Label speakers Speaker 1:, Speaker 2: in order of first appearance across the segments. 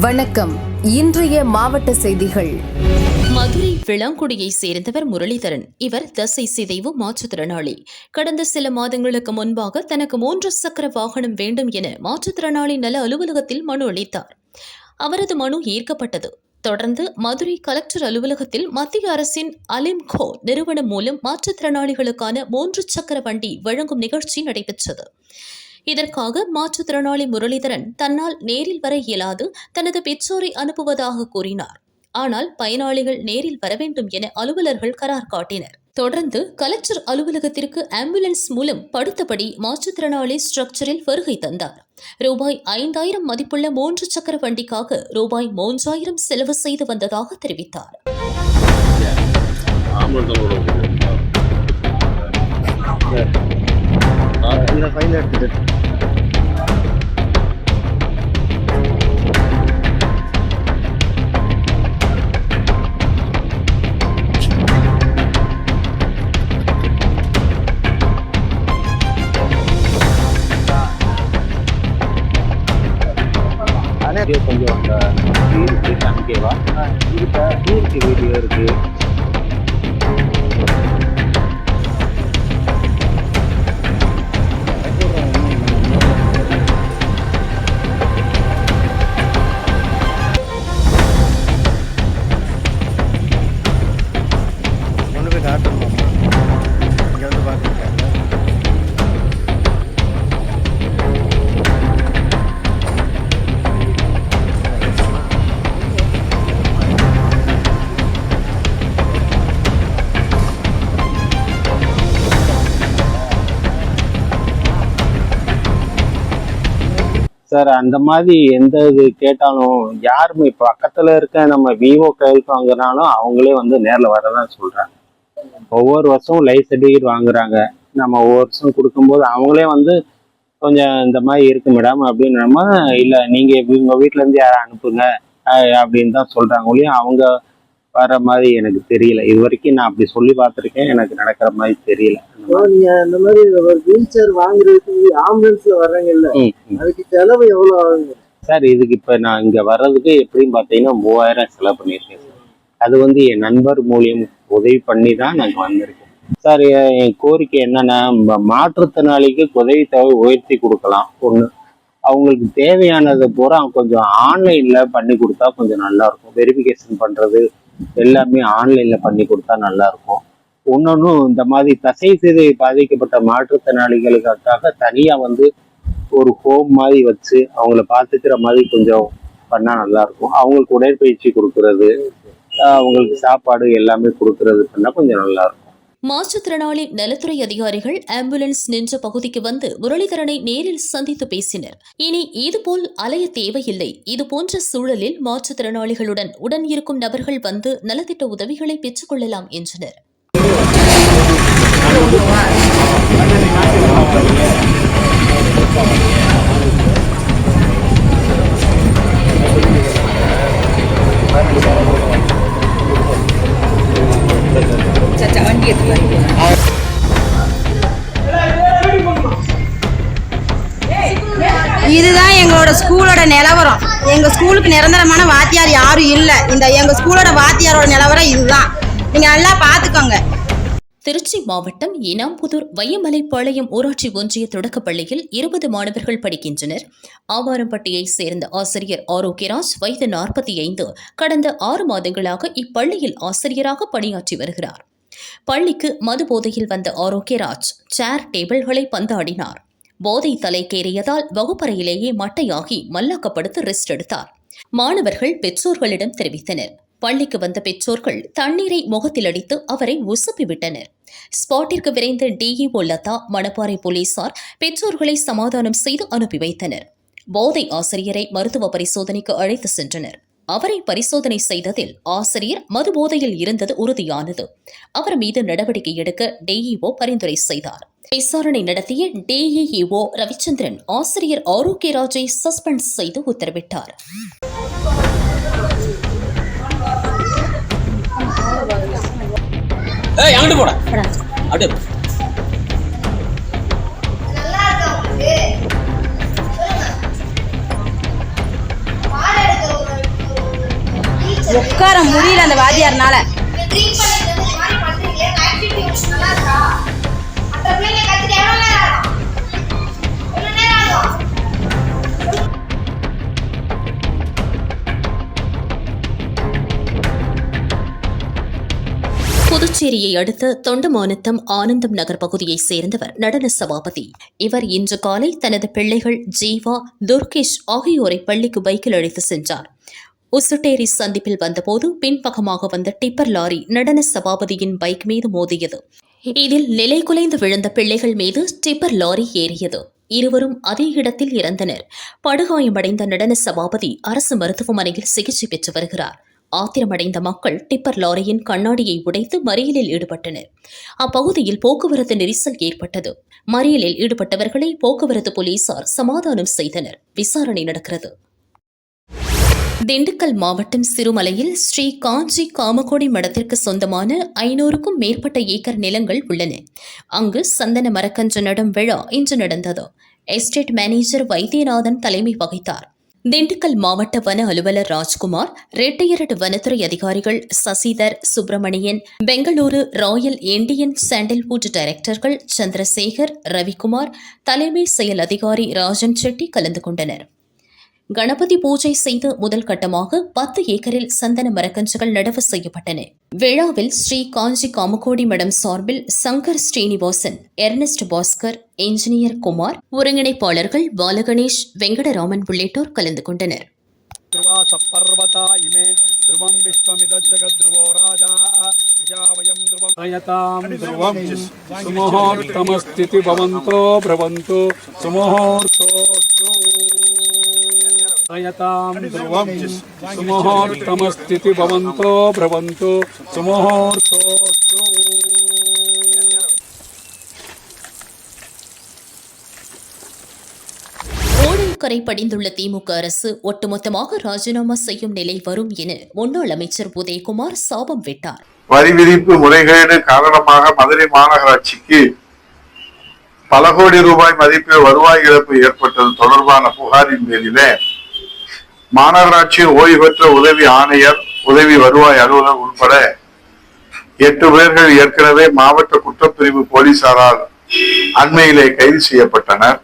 Speaker 1: வணக்கம். இன்றைய மாவட்ட செய்திகள்.
Speaker 2: மதுரை விளாங்குடியை சேர்ந்தவர் முரளிதரன். இவர் தசை சிதைவு மாற்றுத்திறனாளி. கடந்த சில மாதங்களுக்கு முன்பாக தனக்கு மூன்று சக்கர வாகனம் வேண்டும் என மாற்றுத்திறனாளி நல அலுவலகத்தில் மனு அளித்தார். அவரது மனு ஏற்கப்பட்டது. தொடர்ந்து மதுரை கலெக்டர் அலுவலகத்தில் மத்திய அரசின் அலிம்கோ நிறுவனம் மூலம் மாற்றுத்திறனாளிகளுக்கான மூன்று சக்கர வண்டி வழங்கும் நிகழ்ச்சி நடைபெற்றது. இதற்காக மாற்றுத்திறனாளி முரளிதரன் தன்னால் நேரில் வர இயலாது தனது பெற்றோரை அனுப்புவதாக கூறினார். ஆனால் பயனாளிகள் நேரில் வர வேண்டும் என அலுவலர்கள் கரார் காட்டினர். தொடர்ந்து கலெக்டர் அலுவலகத்திற்கு ஆம்புலன்ஸ் மூலம் படுத்தபடி மாற்றுத்திறனாளி ஸ்ட்ரக்சரில் வருகை தந்தார். ரூபாய் ஐந்தாயிரம் மதிப்புள்ள மூன்று சக்கர வண்டிக்காக ரூபாய் மூன்றாயிரம் செலவு செய்து வந்ததாக தெரிவித்தார்.
Speaker 3: இந்த ஃபைல் எடுத்துட்டு. வீடியோ கொஞ்சம் அந்த இருக்கு காமிக்கவா இருக்கு இருக்கு வீடியோ இருக்கு. சார் அந்த மாதிரி எந்த இது கேட்டாலும் யாருமே பக்கத்துல இருக்க நம்ம விவோ கையில் வாங்குறாலும் அவங்களே வந்து நேர்ல வரதான் சொல்றாங்க. ஒவ்வொரு வருஷமும் லைஃப் சர்டிஃபிகேட் வாங்குறாங்க. நம்ம ஒவ்வொரு வருஷம் கொடுக்கும்போது அவங்களே வந்து கொஞ்சம் இந்த மாதிரி இருக்கு மேடம் அப்படின்னமா இல்ல நீங்க உங்க வீட்ல இருந்து யாரை அனுப்புங்க? அப்படின்னு தான் சொல்றாங்க. ஒழிய அவங்க வர மாதிரி எனக்கு தெரியல. இது வரைக்கும் நான் அப்படி சொல்லி பார்த்துருக்கேன். எனக்கு நடக்கிற மாதிரி தெரியல.
Speaker 4: நீங்க இந்த மாதிரி ஒரு வீல் சேர் வாங்குறதுக்கு ஆம்புலன்ஸ்ல வர்றீங்கல்ல. அதுக்கு செலவு எவ்வளவு ஆகுங்க?
Speaker 3: சார் இதுக்கு இப்போ நான் இங்கே வர்றதுக்கு எப்படின்னு பார்த்தீங்கன்னா மூவாயிரம் செலவு பண்ணியிருக்கேன் சார். அது வந்து என் நண்பர் மூலியம் உதவி பண்ணி தான் நாங்கள் வந்திருக்கோம் சார் என் கோரிக்கை என்னன்னா மாற்றுத்திறனாளிக்கு உதவி தொகை உயர்த்தி கொடுக்கலாம். ஒன்று அவங்களுக்கு தேவையானதை பூரா கொஞ்சம் ஆன்லைனில் பண்ணி கொடுத்தா கொஞ்சம் நல்லா இருக்கும். வெரிஃபிகேஷன் பண்ணுறது எல்லாமே ஆன்லைனில் பண்ணி கொடுத்தா நல்லா இருக்கும் இன்னொன்றும் இந்த மாதிரி தசை சிதை பாதிக்கப்பட்ட மாற்றுத்திறனாளிகளுக்காக தனியாக வந்து ஒரு ஹோம் மாதிரி வச்சு அவங்கள பார்த்துக்கிற மாதிரி கொஞ்சம் பண்ணா நல்லா இருக்கும் அவங்களுக்கு உடற்பயிற்சி கொடுக்கறது அவங்களுக்கு சாப்பாடு எல்லாமே கொடுக்கறது பண்ணா கொஞ்சம் நல்லா இருக்கும்
Speaker 2: மாற்றுத்திறனாளி நலத்துறை அதிகாரிகள் ஆம்புலன்ஸ் நின்ற பகுதிக்கு வந்து முரளிதரனை நேரில் சந்தித்து பேசினர். இனி இதுபோல் அலைய தேவையில்லை. இதுபோன்ற சூழலில் மாற்றுத்திறனாளிகளுடன் உடன் இருக்கும் நபர்கள் வந்து நலத்திட்ட உதவிகளை பெற்றுக்கொள்ளலாம் என்றனர்.
Speaker 5: இதுதான் நிலவரம். எங்கள் ஸ்கூலுக்கு நிரந்தரமான வாத்தியார் யாரும் இல்லை. இந்த எங்க ஸ்கூலோட வாத்தியாரோட நிலவரம் இதுதான். நீங்க நல்லா பார்த்துக்கோங்க
Speaker 2: திருச்சி மாவட்டம் இனாம்புதூர் வையமலைப்பாளையம் ஊராட்சி ஒன்றிய தொடக்கப் பள்ளியில் இருபது மாணவர்கள் படிக்கின்றனர். ஆவாரம்பட்டியைச் சேர்ந்த ஆசிரியர் ஆரோக்கியராஜ் வயது நாற்பத்தி ஐந்து கடந்த ஆறு மாதங்களாக இப்பள்ளியில் ஆசிரியராக பணியாற்றி வருகிறார். பள்ளிக்கு மது போதையில் வந்த ஆரோக்கியராஜ் சேர் டேபிள்களை பந்தாடினார். போதை தலைக்கேறியதால் வகுப்பறையிலேயே மட்டையாகி மல்லாக்கப்படுத்து ரெஸ்ட் எடுத்தார். மாணவர்கள் பெற்றோர்களிடம் தெரிவித்தனர். பள்ளிக்கு வந்த பெற்றோர்கள் தண்ணீரை முகத்தில் அடித்து அவரை உசுப்பிவிட்டனர். ஸ்பாட்டிற்கு விரைந்த டிஇஓ லதா மணப்பாறை போலீசார் பெற்றோர்களை சமாதானம் செய்து அனுப்பி வைத்தனர். போதை ஆசிரியரை மருத்துவ பரிசோதனைக்கு அழைத்து சென்றனர். அவரை பரிசோதனை செய்ததில் ஆசிரியர் மது போதையில் இருந்தது உறுதியானது. அவர் மீது நடவடிக்கை எடுக்க டிஇஓ பரிந்துரை செய்தார். விசாரணை நடத்திய டிஇஓ ரவிச்சந்திரன் ஆசிரியர் ஆரோக்கியராஜை சஸ்பெண்ட் செய்து உத்தரவிட்டார்.
Speaker 6: ஏய் அங்கிட்டு போட. அப்படியே
Speaker 5: உட்கார முடியல அந்த
Speaker 7: ஆகும்
Speaker 2: புதுச்சேரியை அடுத்த தொண்டமானத்தம் ஆனந்தம் நகர் பகுதியைச் சேர்ந்தவர் நடன சபாபதி. இவர் இன்று காலை தனது பிள்ளைகள் ஜீவா துர்கேஷ் ஆகியோரை பள்ளிக்கு பைக்கில் அழைத்து சென்றார். உசுட்டேரி சந்திப்பில் வந்தபோது பின்பகமாக வந்த டிப்பர் லாரி நடன சபாபதியின் பைக் மீது மோதியது. இதில் நிலை குலைந்து விழுந்த பிள்ளைகள் மீது டிப்பர் லாரி ஏறியது. இருவரும் அதே இடத்தில் இறந்தனர். படுகாயமடைந்த நடன சபாபதி அரசு மருத்துவமனையில் சிகிச்சை பெற்று வருகிறார். ஆத்திரமடைந்த மக்கள் டிப்பர் லாரியின் கண்ணாடியை உடைத்து மறியலில் ஈடுபட்டனர். அப்பகுதியில் போக்குவரத்து நெரிசல் ஏற்பட்டது. மறியலில் ஈடுபட்டவர்களை போக்குவரத்து போலீசார் சமாதானம் செய்தனர். விசாரணை நடக்கிறது. திண்டுக்கல் மாவட்டம் சிறுமலையில் ஸ்ரீ காஞ்சி காமகோடி மடத்திற்கு சொந்தமான ஐநூறுக்கும் மேற்பட்ட ஏக்கர் நிலங்கள் உள்ளன. அங்கு சந்தன மரக்கன்று நடும் விழா இன்று நடந்தது. எஸ்டேட் மேனேஜர் வைத்தியநாதன் தலைமை வகித்தார். திண்டுக்கல் மாவட்ட வன அலுவலர் ராஜ்குமார் ரெட்டையரட் வனத்துறை அதிகாரிகள் Sasidhar Subramanian Bengaluru royal Indian sandalwood டைரக்டர்கள் Chandrasekhar Ravikumar தலைமை செயல் அதிகாரி ராஜன் செட்டி கலந்து கொண்டனர். கணபதி பூஜை செய்து முதல் கட்டமாக பத்து ஏக்கரில் சந்தன மரக்கன்றுகள் நடவு செய்யப்பட்டன. விழாவில் ஸ்ரீ காஞ்சி காமகோடி மடம் சார்பில் சங்கர் ஸ்ரீனிவாசன் எர்னஸ்ட் பாஸ்கர் என்ஜினியர் குமார் ஒருங்கிணைப்பாளர்கள் பாலகணேஷ் வெங்கடராமன் உள்ளிட்டோர் கலந்து கொண்டனர்.
Speaker 8: சுமோஹோர்த்தமஸ்தி பவந்தோ பிரவந்தோ சுமோஹோர்த்தோஸ்து सुमुहूर्तमस्थिति भवन्तो भ्रवन्तु सुमुहूर्तोऽस्तु रयतां ध्रुवं सुमुहूर्तमस्थिति भवन्तो भ्रवन्तु सुमुहूर्तोऽस्तु
Speaker 2: ஓடல்கரை படிந்துள்ள திமுக அரசு ஒட்டுமொத்தமாக ராஜினாமா செய்யும் நிலை வரும் என முன்னாள் அமைச்சர் உதயகுமார் சாபம் விட்டார்
Speaker 9: வரி விதிப்பு முறைகேடு காரணமாக மதுரை மாநகராட்சிக்கு பல கோடி ரூபாய் மதிப்பில் வருவாய் இழப்பு ஏற்பட்டது தொடர்பான புகாரின் பேரிலே மாநகராட்சி ஓய்வு பெற்ற உதவி ஆணையர் உதவி வருவாய் அலுவலர் உட்பட எட்டு பேர்கள் ஏற்கனவே மாவட்ட குற்றப்பிரிவு போலீசாரால் அண்மையிலே கைது செய்யப்பட்டனர்.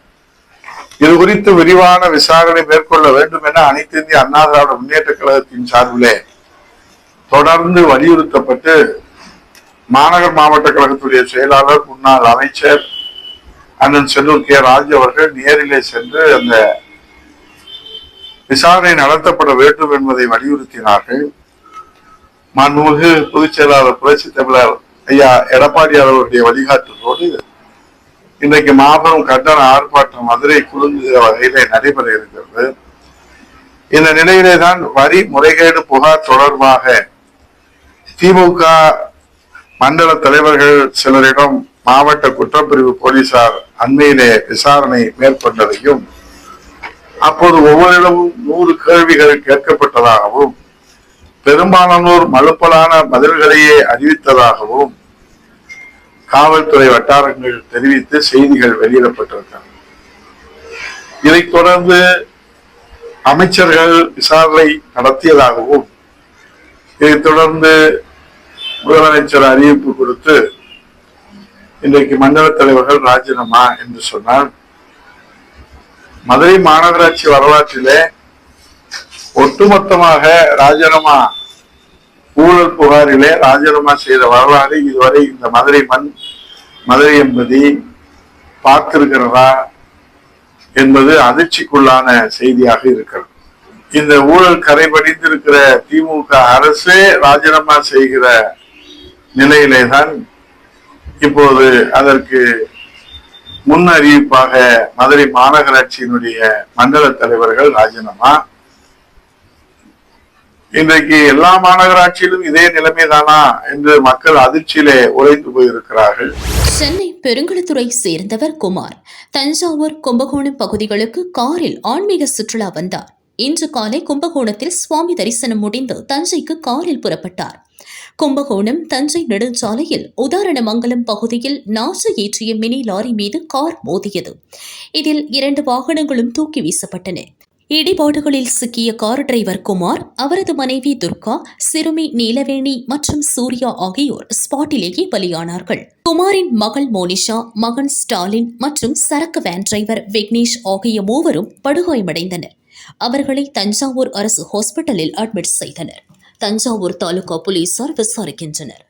Speaker 9: இது குறித்து விரிவான விசாரணை மேற்கொள்ள வேண்டும் என அனைத்து இந்திய அண்ணா திராவிட முன்னேற்ற கழகத்தின் சார்பிலே தொடர்ந்து வலியுறுத்தப்பட்டு மாநகர் மாவட்ட கழகத்துடைய செயலாளர் முன்னாள் அமைச்சர் அண்ணன் செல்லூர் கே. ராஜ் அவர்கள் நேரிலே சென்று அந்த விசாரணை நடத்தப்பட வேண்டும் என்பதை வலியுறுத்தினார்கள். மாண்புமிகு பொதுச் செயலாளர் புரட்சி தமிழர் ஐயா எடப்பாடியார் அவருடைய வழிகாட்டுதலோடு இன்றைக்கு மாபெரும் கண்டன ஆர்ப்பாட்டம் மதுரை குழுங்குகிற வகையிலே நடைபெற இருக்கிறது. இந்த நிலையிலே தான் வரி முறைகேடு புகார் தொடர்பாக திமுக மண்டல தலைவர்கள் சிலரிடம் மாவட்ட குற்றப்பிரிவு போலீசார் அண்மையிலே விசாரணை மேற்கொண்டதையும் அப்போது ஒவ்வொருடமும் நூறு கேள்விகள் கேட்கப்பட்டதாகவும் பெரும்பாலானோர் மலுப்பலான பதில்களையே அறிவித்ததாகவும் காவல்துறை வட்டாரங்கள் தெரிவித்து செய்திகள் வெளியிடப்பட்டிருக்கிறது. இதைத் தொடர்ந்து அமைச்சர்கள் விசாரணை நடத்தியதாகவும் இதைத் தொடர்ந்து முதலமைச்சர் அறிவிப்பு கொடுத்து இன்றைக்கு மண்டல தலைவர்கள் ராஜினாமா என்று சொன்னால் மதுரை மாநகராட்சி வரலாற்றிலே ஒட்டுமொத்தமாக ராஜினாமா ஊழல் புகாரிலே ராஜினாமா செய்த வரலாறு இதுவரை இந்த மதுரை மண் மதுரை என்பதை பார்த்திருக்கிறதா என்பது அதிர்ச்சிக்குள்ளான செய்தியாக இருக்கிறது. இந்த ஊழல் கரைபடிந்திருக்கிற திமுக அரசே ராஜினாமா செய்கிற நிலையிலே தான் இப்போது அதற்கு முன் அறிவிப்பாக மதுரை மாநகராட்சியினுடைய மண்டல தலைவர்கள் ராஜினாமா. இன்றைக்கு எல்லா மாநகராட்சியிலும் இதே நிலைமைதானா என்று மக்கள் அதிர்ச்சியிலே உறைந்து போயிருக்கிறார்கள்.
Speaker 2: சென்னை பெருங்குளத்துறை சேர்ந்தவர் குமார். தஞ்சாவூர் கும்பகோணம் பகுதிகளுக்கு காரில் ஆன்மீக சுற்றுலா வந்தார். இன்று காலை கும்பகோணத்தில் சுவாமி தரிசனம் முடிந்து தஞ்சைக்கு காரில் புறப்பட்டார். கும்பகோணம் தஞ்சை நெடுஞ்சாலையில் உதாரணமங்கலம் பகுதியில் நாசு ஏற்றிய மினி லாரி மீது கார் மோதியது. இதில் இரண்டு வாகனங்களும் தூக்கி வீசப்பட்டன. இடிபாடுகளில் சிக்கிய கார் டிரைவர் குமார் அவரது மனைவி துர்கா சிறுமி நீலவேணி மற்றும் சூர்யா ஆகியோர் ஸ்பாட்டிலேயே பலியானார்கள். குமாரின் மகள் மோனிஷா மகன் ஸ்டாலின் மற்றும் சரக்கு வேன் டிரைவர் விக்னேஷ் ஆகிய மூவரும் படுகாயமடைந்தனர். அவர்களை தஞ்சாவூர் அரசு ஹாஸ்பிட்டலில் அட்மிட் செய்தனர். தஞ்சாவூர் தாலுகா போலீசார் விசாரிக்கின்றனர்.